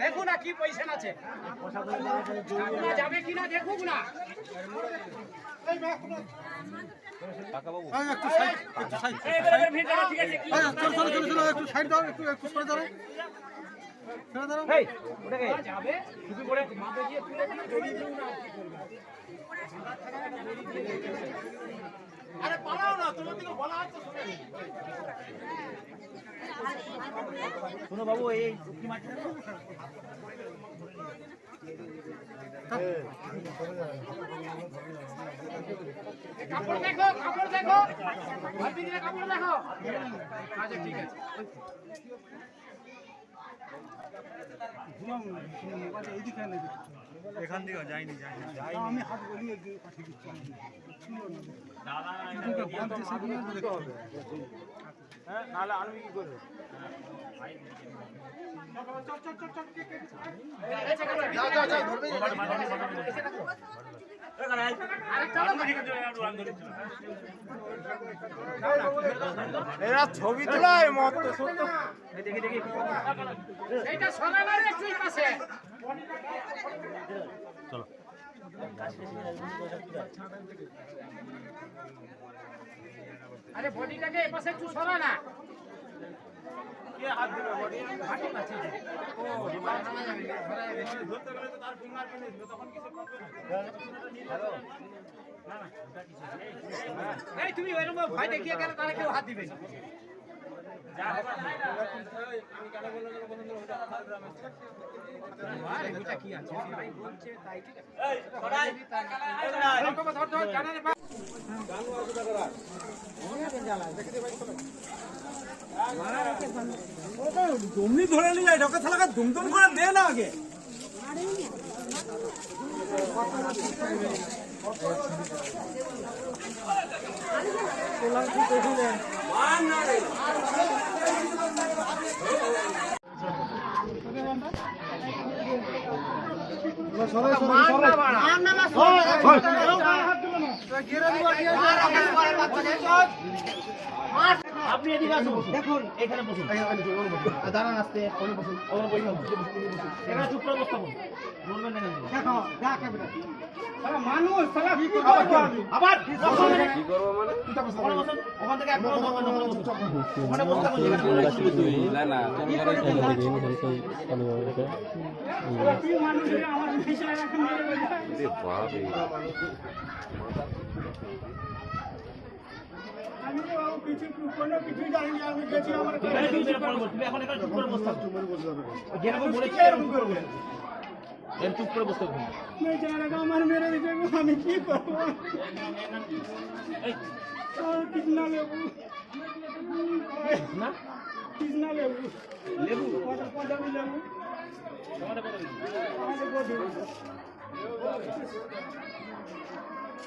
দেখুন কি পয়সা আছে যাবে কিনা দেখুক না একটু সাইড দাও একটু একটু সরে দাঁড়াও আরে পালাও না তোমার দিকে বলা হচ্ছে শোনো বাবু এই কাপড় দেখো কাপড় দেখো। কাপড় দেখো। আচ্ছা ঠিক আছে। এখান থেকে যাইনি যাইনি। আমি হাত বলিয়ে দিয়ে পাঠিয়ে দিচ্ছি হ্যাঁ নাহলে আমি কি করব যাও যাও যাও ধরবে এরা ছবি তোলায় মত সত্য। দেখি দেখি এইটা সরাবার একটু পাশে আরে বডিটাকে এ পাশে একটু সরা না কে হাত দিবে বডি? হাঁটি আছে ও সরা যাবে না, সরা যাবে না। ধরতে গেলে তো তার ফিঙ্গার প্রিন্ট দিবে তখন কিছু। তুমি ওইরকম ভয় দেখিয়ে গেলে তাহলে কেউ হাত দিবে জানালে তুমি ধরে নিয়ে যায় ঢোকা থালাকে দুমদুম করে দে না আগে আপনি এদিকে আসুন দেখুন। এখানে বসুন। দাঁড়ান আসতে ওখানে বসুন। ওখানে বসুন এখানে চুপ করে বসতে বলবেন না কেন? মানুষ সালা কি আবার বসুন এখানে। ওখানে থেকে একবার ওখানে বসুন ওখানে এখন চুপ করে বসতে যেরকম বলেছি এরকম চুপ করে বসতে হবে আমার মেরে দিতে আমি কি করব? কৃষ্ণা লেবু। না কৃষ্ণা লেবু। লেবু? পঞ্জাবি লেবু। আমাদের